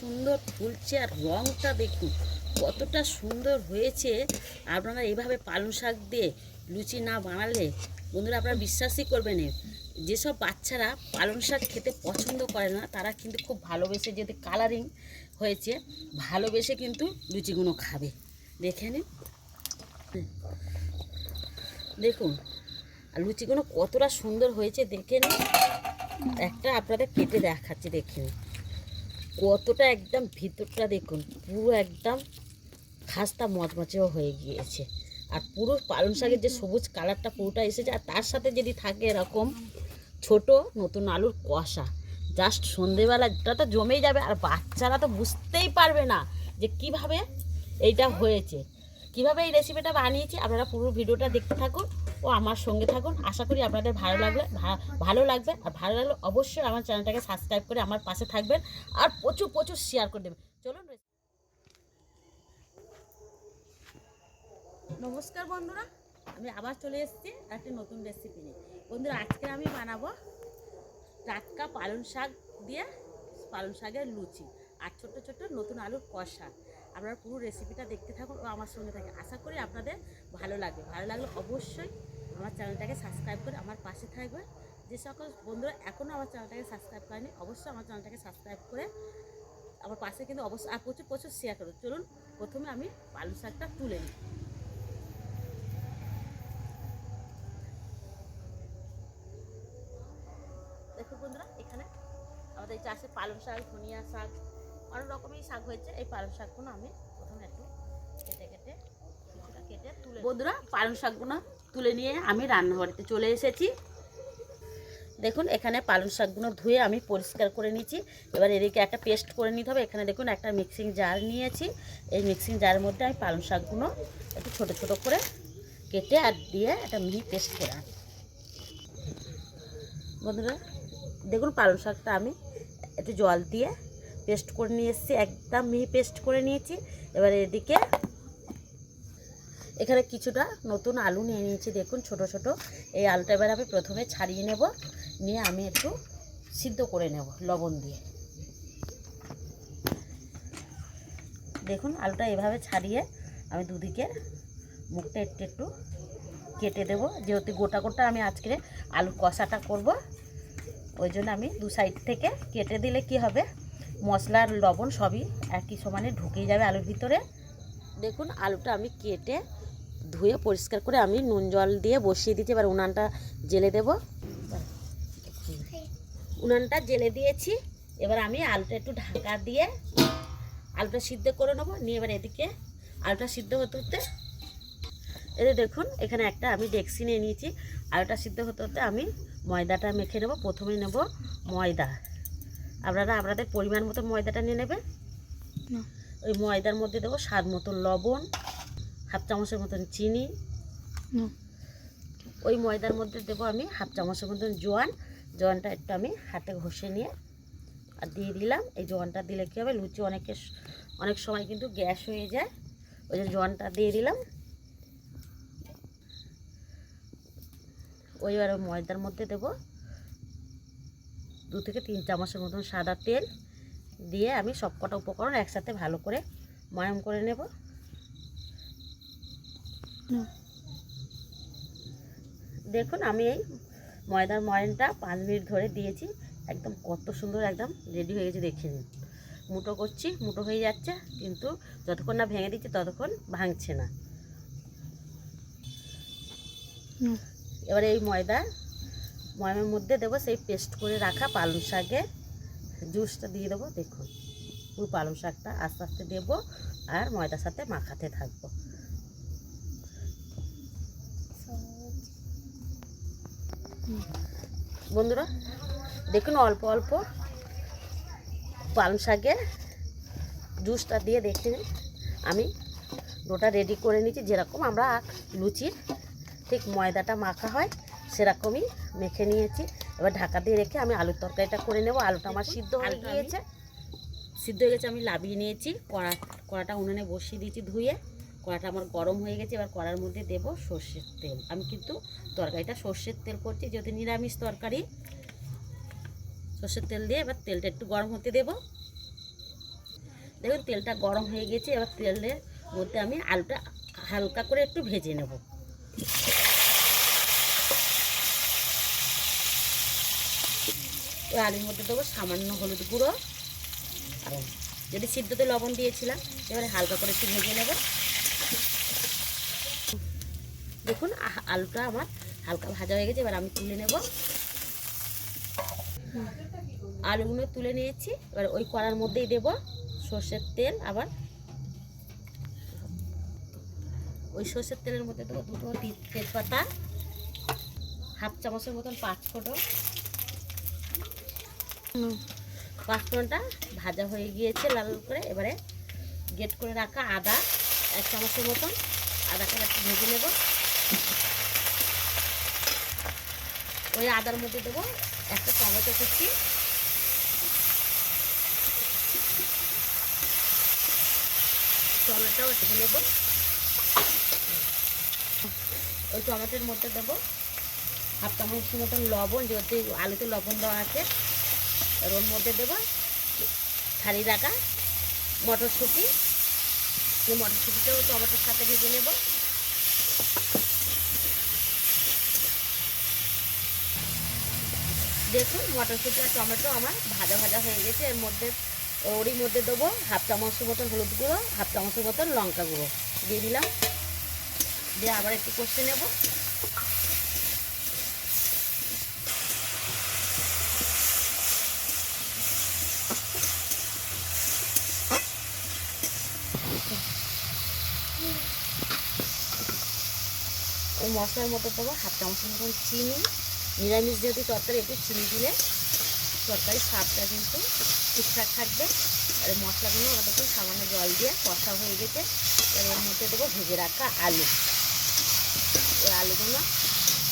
সুন্দর ফুলছে আর রঙটা দেখুন, কতটা সুন্দর হয়েছে। আপনারা এইভাবে পালং শাক দিয়ে লুচি না বানালে, বন্ধুরা আপনারা বিশ্বাসই করবেন। যেসব বাচ্চারা পালং শাক খেতে পছন্দ করে না, তারা কিন্তু খুব ভালোবেসে যদি কালারিং হয়েছে, ভালোবেসে কিন্তু লুচিগুলো খাবে। দেখে নিন। দেখুন, আর লুচিগুলো কতটা সুন্দর হয়েছে, দেখে নিন। একটা আপনাদের কেটে দেখাচ্ছি, দেখে নিন। কতটা একদম ভিতরটা দেখুন, পুরো একদম খাস্তা মচমচেও হয়ে গিয়েছে। আর পুরো পালং শাকের যে সবুজ কালারটা পুরোটা এসেছে, আর তার সাথে যদি থাকে এরকম ছোট নতুন আলুর কষা জাস্ট সন্ধেবেলাটা তো জমেই যাবে, আর বাচ্চারা তো বুঝতেই পারবে না যে কীভাবে এইটা হয়েছে। কীভাবে এই রেসিপিটা বানিয়েছি, আপনারা পুরো ভিডিওটা দেখতে থাকুন। ও আমার সঙ্গে থাকুন। আশা করি আপনাদের ভালো লাগলে, ভা- ভালো লাগবে। আর ভালো লাগলে অবশ্যই আমার চ্যানেলটাকে সাবস্ক্রাইব করে আমার পাশে থাকবেন আর প্রচুর প্রচুর শেয়ার করে দেবেন। চলুন নমস্কার বন্ধুরা, আমি আবার চলে এসেছি একটা নতুন রেসিপি নিয়ে। বন্ধুরা, আজকে আমি বানাবো টাটকা পালং শাক দিয়ে পালং শাকের লুচি আর ছোট ছোট নতুন আলুর কষা। আপনারা পুরো রেসিপিটা দেখতে থাকুন ও আমার সঙ্গে থাকে আশা করি আপনাদের ভালো লাগবে। ভালো লাগলে অবশ্যই আমার চ্যানেলটাকে সাবস্ক্রাইব করে আমার পাশে থাকবে যে সকল বন্ধুরা এখনও আমার চ্যানেলটাকে সাবস্ক্রাইব করেনি, অবশ্যই আমার চ্যানেলটাকে সাবস্ক্রাইব করে আমার পাশে কিন্তু অবশ্যই, আর প্রচুর প্রচুর শেয়ার করুন। চলুন, প্রথমে আমি পালং শাকটা তুলে নিই। দেখো বন্ধুরা, এখানে আমাদের চাষে পালং শাক, ধনিয়া শাক, অনেক রকমের শাক হয়েছে। এই পালং শাকগুলো আমি প্রথমে একটু কেটে কেটে কিছুটা কেটে তুলে বন্ধুরা, পালং শাকগুলো তুলে নিয়ে আমি রান্নাঘরেতে চলে এসেছি। দেখুন, এখানে পালং শাকগুলো ধুয়ে আমি পরিষ্কার করে নিয়েছি। এবার এদিকে একটা পেস্ট করে নিতে হবে। এখানে দেখুন, একটা মিক্সিং জার নিয়েছি। এই মিক্সিং জারের মধ্যে আমি পালং শাকগুলো একটু ছোট ছোট করে কেটে আর দিয়ে একটা মিহি পেস্ট করে বন্ধুরা, দেখুন, পালং শাকটা আমি একটু জল দিয়ে পেস্ট করে নিয়ে এসেছি। একদম মিহি পেস্ট করে নিয়েছি। এবার এদিকে এখানে কিছুটা নতুন আলু নিয়ে নিয়েছি, দেখুন ছোট ছোট। এই আলুটা এবার আমি প্রথমে ছাড়িয়ে নেব, নিয়ে আমি একটু সিদ্ধ করে নেব লবণ দিয়ে। দেখুন আলুটা এভাবে ছাড়িয়ে আমি দুদিকে মুখটা একটু একটু কেটে দেবো। যেহেতু গোটা গোটা আমি আজকে আলু কষাটা করব, ওই জন্য আমি দু সাইড থেকে কেটে দিলে কি হবে মশলার লবণ সবই একই সমানে ঢুকে যাবে আলুর ভিতরে। দেখুন আলুটা আমি কেটে ধুয়ে পরিষ্কার করে আমি নুন জল দিয়ে বসিয়ে দিচ্ছি এবার উনানটা জেলে দেব। উনানটা জেলে দিয়েছি। এবার আমি আলুটা একটু ঢাকা দিয়ে আলুটা সিদ্ধ করে নেব। নিয়ে এবার এদিকে আলুটা সিদ্ধ হতে হতে এই দেখুন এখানে একটা আমি ডেক্সি নিয়ে নিয়েছি। আলুটা সিদ্ধ হতে হতে আমি ময়দাটা মেখে নেব। প্রথমে নেব ময়দা। আপনারা আপনাদের পরিমাণ মতো ময়দাটা নিয়ে নেবেন। ওই ময়দার মধ্যে দেবো স্বাদ মতো লবণ। হাফ চামচের মতন চিনি। ওই ময়দার মধ্যে দেবো আমি হাফ চামচের মতন জোয়ান। জোয়ানটা একটু আমি হাতে ঘষে নিয়ে আর দিয়ে দিলাম। এই জোয়ানটা দিলে কী হবে? লুচি অনেকে অনেক সময় কিন্তু গ্যাস হয়ে যায়। ওই যে জোয়ানটা দিয়ে দিলাম। ওই এবার ওই ময়দার মধ্যে দেবো দু থেকে তিন চামচের মতন সাদা তেল। দিয়ে আমি সব কটা উপকরণ একসাথে ভালো করে ময়াম করে নেব। দেখুন আমি এই ময়দার ময়নটা পাঁচ মিনিট ধরে দিয়েছি। একদম কত সুন্দর একদম রেডি হয়ে গেছে দেখে নিন। মুটো করছি মুটো হয়ে যাচ্ছে কিন্তু যতক্ষণ না ভেঙে দিচ্ছি ততক্ষণ ভাঙছে না। এবার এই ময়দা ময়মের মধ্যে দেবো সেই পেস্ট করে রাখা পালং শাকে জুসটা দিয়ে দেবো দেখুন। পুরো পালং শাকটা আস্তে আস্তে দেবো আর ময়দার সাথে মাখাতে থাকব। বন্ধুরা দেখুন অল্প অল্প পালং শাকের জুসটা দিয়ে দেখতে আমি ডোটা রেডি করে নিয়েছি। যেরকম আমরা লুচির ঠিক ময়দাটা মাখা হয় সেরকমই মেখে নিয়েছি। এবার ঢাকা দিয়ে রেখে আমি আলুর তরকারিটা করে নেব। আলুটা আমার সিদ্ধ হয়ে গিয়েছে। সিদ্ধ হয়ে গেছে আমি লাভিয়ে নিয়েছি। কড়া কড়াটা উনুনে বসিয়ে দিয়েছি ধুয়ে। কড়াটা আমার গরম হয়ে গেছে, এবার কড়ার মধ্যে দেব সর্ষের তেল। আমি কিন্তু তরকারিটা সর্ষের তেল করছি, যেহেতু নিরামিষ তরকারি। সর্ষের তেল দিয়ে এবার তেলটা একটু গরম হতে দেব। দেখুন, তেলটা গরম হয়ে গেছে, এবার তেলের মধ্যে আমি আলুটা হালকা করে একটু ভেজে নেব। আলুর মধ্যে দেবো সামান্য হলুদ গুঁড়ো। আর যদি সিদ্ধতে লবণ দিয়েছিলাম, এবারে হালকা করে একটু ভেজে নেব। দেখুন আলুটা আমার হালকা ভাজা হয়ে গেছে, এবার আমি তুলে নেব। আলুগুলো তুলে নিয়েছি, এবার ওই কড়ার মধ্যেই দেব সর্ষের তেল, আবার ওই সর্ষের তেলের মধ্যে দেবো দুটো তেজপাতা, হাফ চামচের মতন পাঁচ ফোটো পাঁচ ফোড়নটা ভাজা হয়ে গিয়েছে লাল করে, এবারে গেট করে রাখা আদা এক চামচের মতন। আদাটা একটু ভেজে নেব। ওই আদার মধ্যে দেবো একটা টমেটো কুচি। টমেটো ভেজে নেব ওই টমেটোর মধ্যে দেবো হাফ চামচের মতন লবণ, যেহেতু আলুতে লবণ দেওয়া আছে ওর মধ্যে দেবো ছাড়িয়ে রাখা মটরশুঁটি। এই মটরশুঁটিটাও টমেটোর সাথে ভেজে নেব। দেখুন, মটরশুঁটি আর টমেটো আমার ভাজা ভাজা হয়ে গেছে। এর মধ্যে ওরই মধ্যে দেবো হাফ চামচের মতন হলুদ গুঁড়ো, হাফ চামচের মতন লঙ্কা গুঁড়ো। দিয়ে দিলাম। দিয়ে আবার একটু কষে নেব। ওই মশলার মধ্যে দেবো হাফ চামচের মতন চিনি। নিরামিষ যেহেতু তরকারি, একটু চিনি দিলে তরকারির স্বাদটা কিন্তু ঠিকঠাক থাকবে। আর মশলাগুলো আমরা দেখুন সামান্য জল দিয়ে কষা হয়ে গেছে। এবার এর মধ্যে দেবো ভেজে রাখা আলু। ওই আলুগুলো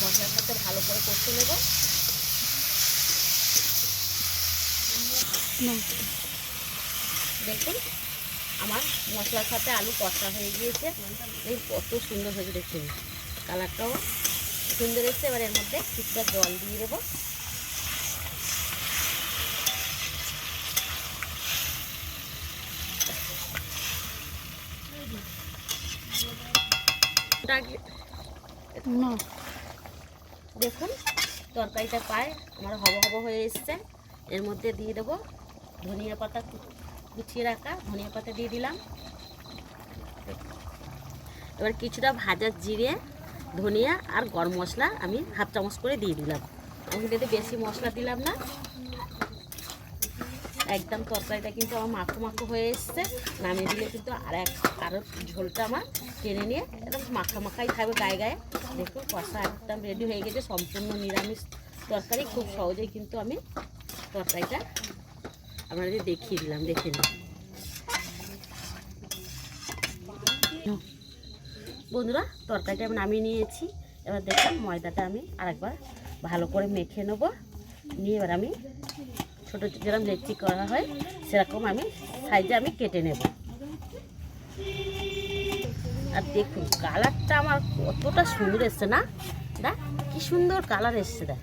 মশলার সাথে ভালো করে কষে নেব। দেখুন, আমার মশলার সাথে আলু কষা হয়ে গিয়েছে। এই কত সুন্দর হয়েছে দেখুন। কালারটাও সুন্দর এসছে এবার এর মধ্যে কিছুটা জল দিয়ে দেবো। দেখুন তরকারিটা পায় আমার হব হব হয়ে এসছে। এর মধ্যে দিয়ে দেবো ধনিয়া পাতা কুচিয়ে রাখা ধনিয়া পাতা দিয়ে দিলাম। এবার কিছুটা ভাজা জিরে ধনিয়া আর গরম মশলা আমি হাফ চামচ করে দিয়ে দিলাম। আমি বেশি মশলা দিলাম না। একদম তরকারিটা কিন্তু আমার মাখো মাখো হয়ে এসছে। নামিয়ে দিলে কিন্তু আর এক আরও ঝোলটা আমার টেনে নিয়ে একদম মাখা মাখাই থাকবে গায়ে গায়ে। দেখুন কষা একদম রেডি হয়ে গেছে, সম্পূর্ণ নিরামিষ তরকারি। খুব সহজেই কিন্তু আমি তরকারিটা আপনাদের দেখিয়ে দিলাম, দেখে নিন। বন্ধুরা তরকারিটা আমি নামিয়ে নিয়েছি। এবার দেখুন ময়দাটা আমি আরেকবার ভালো করে মেখে নেব। নিয়ে এবার আমি ছোটো ছোটো যেরকম লেচি করা হয় সেরকম আমি সাইজে আমি কেটে নেব। আর দেখুন কালারটা আমার কতটা সুন্দর এসছে না? দেখ কি সুন্দর কালার এসছে দেখ।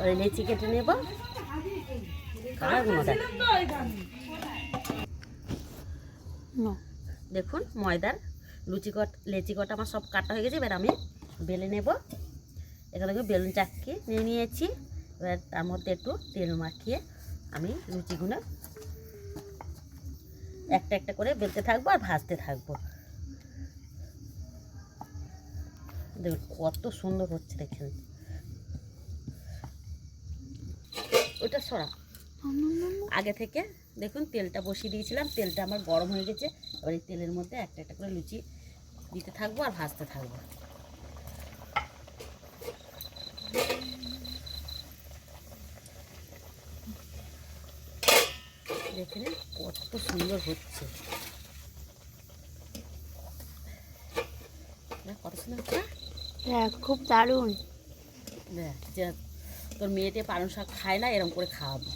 ওই লেচি কেটে নেব। কালারগুলো দেখ। দেখুন ময়দার লুচি কট, লেচি কটা আমার সব কাটা হয়ে গেছে, এবার আমি বেলে নেব। এখানে দেখুন বেলুন চাককে নিয়ে নিয়েছি। এবার তার মধ্যে একটু তেল মাখিয়ে আমি লুচিগুলো একটা একটা করে বেলতে থাকব আর ভাজতে থাকব। দেখুন কত সুন্দর হচ্ছে দেখেন। ওটা সরা। আগে থেকে দেখুন তেলটা বসিয়ে দিয়েছিলাম, তেলটা আমার গরম হয়ে গেছে। এবার এই তেলের মধ্যে একটা একটা করে লুচি দিতে থাকব আর ভাজতে থাকব। দেখে নিন কত সুন্দর হচ্ছে। কত সুন্দর? হ্যাঁ খুব দারুণ। দেখ, তোর মেয়েটে পালং শাক খায় না এরকম করে খাওয়াবো।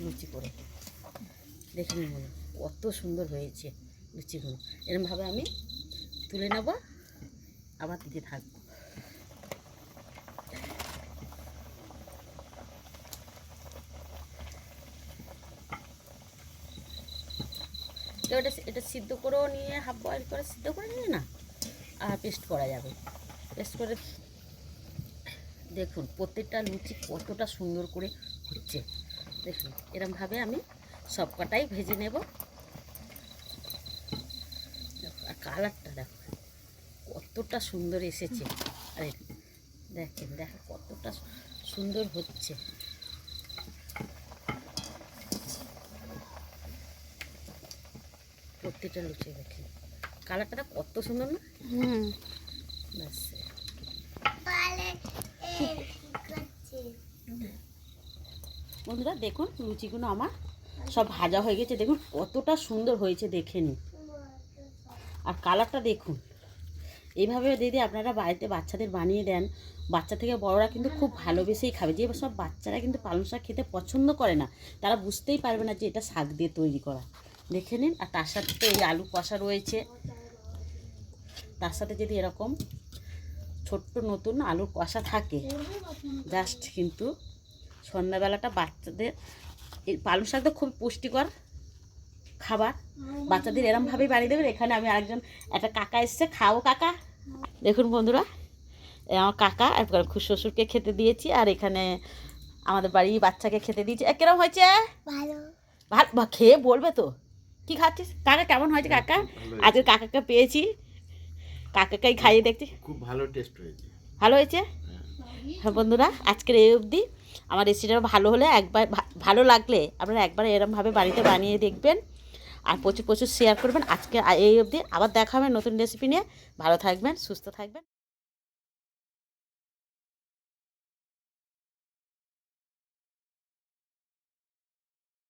লুচি করে। দেখে নিন কত সুন্দর হয়েছে লুচিগুলো। এরকমভাবে আমি তুলে নেব। আবার দিতে থাকব। এটা এটা সিদ্ধ করেও নিয়ে, হাফ বয়েল করে সিদ্ধ করে নিয়ে না, আর পেস্ট করা যাবে। পেস্ট করে দেখুন, প্রত্যেকটা লুচি কতটা সুন্দর করে হচ্ছে। দেখুন, এরমভাবে আমি সব কটাই ভেজে নেব। আর কালারটা দেখো কতটা সুন্দর এসেছে। আরে দেখেন দেখো কতটা সুন্দর হচ্ছে। প্রত্যেকটা লুচি দেখেন। কালারটা কত সুন্দর না? হুম। ব্যাস। বন্ধুরা দেখুন লুচিগুলো আমার সব ভাজা হয়ে গেছে। দেখুন কতটা সুন্দর হয়েছে দেখে নিন। আর কালারটা দেখুন। এইভাবে দিদি আপনারা বাড়িতে বাচ্চাদের বানিয়ে দেন। বাচ্চা থেকে বড়রা কিন্তু খুব ভালোবেসেই খাবে। যে সব বাচ্চারা কিন্তু পালং শাক খেতে পছন্দ করে না, তারা বুঝতেই পারবে না যে এটা শাক দিয়ে তৈরি করা। দেখে নিন, আর তার সাথে তো এই আলু কষা রয়েছে। তার সাথে যদি এরকম ছোট্ট নতুন আলুর কষা থাকে জাস্ট কিন্তু সন্ধ্যাবেলাটা বাচ্চাদের, এই পালং শাক তো খুব পুষ্টিকর। খাবার। বাচ্চাদের এরমভাবেই বানিয়ে দেবেন। এখানে আমি আরেকজন একটা কাকা এসছে। খাও কাকা। দেখুন বন্ধুরা এ আমার কাকা একবার খুব শ্বশুরকে খেতে দিয়েছি আর এখানে আমাদের বাড়ি বাচ্চাকে খেতে দিয়েছি। কিরম হয়েছে? ভালো। ভালো? খেয়ে বলবে তো। কি খাচ্ছিস? কাকা কেমন হয়েছে কাকা? আজকে কাকাকে পেয়েছি। কাকাকেই খাইয়ে দেখছি। খুব ভালো টেস্ট হয়েছে। ভালো হয়েছে? হ্যাঁ। বন্ধুরা আজকের এই অবধি। আমার রেসিপিটা ভালো হলে একবার ভা- ভালো লাগলে আপনারা একবার এরমভাবে বাড়িতে বানিয়ে দেখবেন। আর প্রচুর প্রচুর শেয়ার করবেন। আজকে এই অবধি। আবার দেখা হবে নতুন রেসিপি নিয়ে। ভালো থাকবেন, সুস্থ থাকবেন।